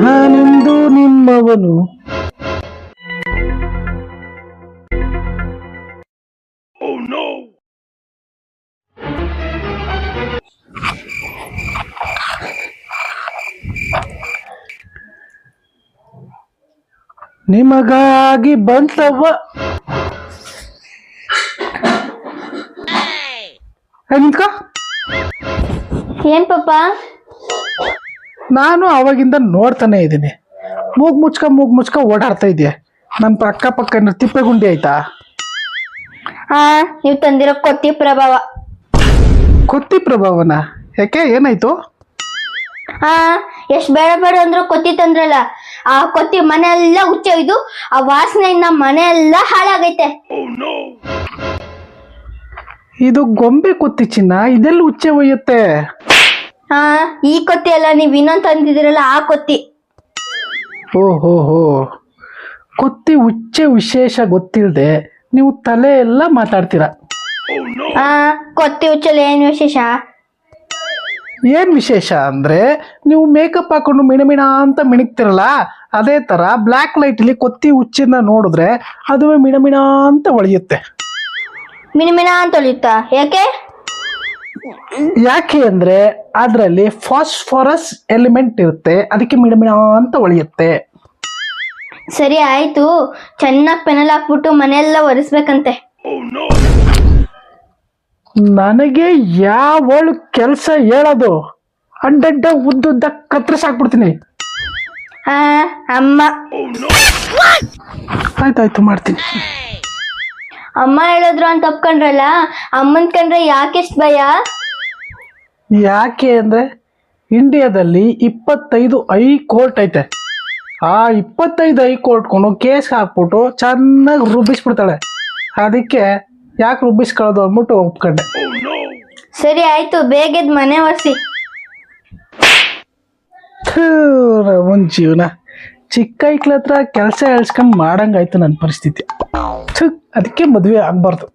ನಾನೆಂದು ನಿಮ್ಮವನು ನಿಮಗಾಗಿ ಬಂತವ್ವ ನಿಂತ್ಕೋ. ಏನ್ ಪಾಪ? ನಾನು ಅವಾಗಿಂದ ನೋಡ್ತಾನೆ ಇದ್ದೀನಿ. ಮೂಗ್ ಮುಚ್ಕ ಮೂಗ್ ಮುಚ್ಕ ಓಡಾಡ್ತಾ ಇದೆಯಾ ನನ್ನ ಅಕ್ಕಪಕ್ಕ ಏನಾದ್ರು ತಿಪ್ಪೆ ಗುಂಡಿ ಆಯ್ತಾ? ಹಾ ನೀವ್ ತಂದಿರೋ ಕೊತ್ತಿ ಪ್ರಭಾವ. ಕೊತ್ತಿ ಪ್ರಭಾವನ? ಯಾಕೆ ಏನಾಯ್ತು? ಹಾ ಎಷ್ಟ್ ಬೇಡ ಬೇಡ ಅಂದ್ರು ಕೊತ್ತಿ ತಂದ್ರಲ್ಲ ಆ ಕೊತ್ತಿ ಮನೆ ಎಲ್ಲ ಹುಚ್ಚ ಒಯ್ದು ಆ ವಾಸನೆಯಿಂದ ಮನೆ ಎಲ್ಲ ಹಾಳಾಗೈತೆ. ಇದು ಗೊಂಬೆ ಕೊತ್ತಿ ಚಿನ್ನ ಇದೆಲ್ಲ ಉಚ್ಚೆ ಒಯ್ಯುತ್ತೆ? ಹಾ ಈ ಕೊತ್ತಿ ಅಲ್ಲ ನೀವ್ ಇನ್ನೊಂದ್ ತಂದಿದಿರಲ್ಲ ಆ ಕೊತ್ತಿ. ಓ ಹೋ ಹೋ ಕೊತ್ತಿ ಉಚ್ಚೆ ವಿಶೇಷ ಗೊತ್ತಿಲ್ಲದೆ ನೀವು ತಲೆ ಎಲ್ಲ ಮಾತಾಡ್ತೀರಾ? ಆ ಕೊತ್ತಿ ಹುಚ್ಚಲ್ಲಿ ಏನ್ ವಿಶೇಷ? ಏನ್ ವಿಶೇಷ ಅಂದ್ರೆ ನೀವು ಮೇಕಪ್ ಹಾಕೊಂಡು ಮಿಣಮಿಣ ಅಂತ ಮಿಣಕ್ತಿರಲ್ಲ ಅದೇ ತರ ಬ್ಲ್ಯಾಕ್ ಲೈಟ್ ಅಲ್ಲಿ ಕೊತ್ತಿ ಉಚ್ಚಿನ ನೋಡಿದ್ರೆ ಅದು ಮಿಣಮಿಣ ಅಂತ ಹೊಳೆಯುತ್ತೆ ಮಿಣಮಿಣ ಅಂತ ಹೊಳಿತಾ ಯಾಕೆ? ಯಾಕೆ ಅಂದ್ರೆ ಅದರಲ್ಲಿ ಫಾಸ್ಫರಸ್ ಎಲಿಮೆಂಟ್ ಇರುತ್ತೆ ಅದಕ್ಕೆ ಮಿಣಮಿಣ ಅಂತ ಒಳಿಯುತ್ತೆ. ಸರಿ ಆಯ್ತು. ಚೆನ್ನಾಗಿ ಪೆನಲ್ ಹಾಕ್ಬಿಟ್ಟು ಮನೆಯೆಲ್ಲ ಒರೆಸ್ಬೇಕಂತೆ. ನನಗೆ ಯಾವಳು ಕೆಲಸ ಹೇಳೋದು? ಅಡ್ಡಡ್ಡ ಉದ್ದುದ್ದ ಕತ್ತರಿಸಾಕ್ಬಿಡ್ತೀನಿ ಆ, ಅಮ್ಮ. ಆಯ್ತಾಯ್ತು ಮಾಡ್ತೀನಿ. ಅಮ್ಮ ಹೇಳಿದ್ರು ಅಂತ ಒಪ್ಕೊಂಡ್ರಲ್ಲ? ಅಮ್ಮನ್ ಕಂಡ್ರೆ ಯಾಕೆಷ್ಟ್ ಭಯ? ಯಾಕೆ ಅಂದ್ರೆ ಇಂಡಿಯಾದಲ್ಲಿ ಇಪ್ಪತ್ತೈದು ಐ ಕೋರ್ಟ್ ಐತೆ. ಆ ಇಪ್ಪತ್ತೈದು ಐ ಕೋರ್ಟ್ಕೊಂಡು ಕೇಸ್ ಹಾಕ್ಬಿಟ್ಟು ಚೆನ್ನಾಗಿ ರುಬ್ಬಿಸ್ಬಿಡ್ತಾಳೆ. ಅದಕ್ಕೆ ಯಾಕೆ ರುಬ್ಬಿಸ್ಕೊಳ್ಳೋದು ಅಂದ್ಬಿಟ್ಟು ಒಪ್ಕೊಂಡೆ. ಸರಿ ಆಯ್ತು ಬೇಗದ್ ಮನೆ ಒರೆಸಿ. ಒಂದು ಜೀವನ. ಚಿಕ್ಕ ಐಕ್ಳ ಹತ್ರ ಕೆಲಸ ಹೇಳ್ಸ್ಕೊಂಡು ಮಾಡಂಗಾಯ್ತು ನನ್ನ ಪರಿಸ್ಥಿತಿ. ಅದಕ್ಕೆ ಮದುವೆ ಆಗ್ಬಾರ್ದು.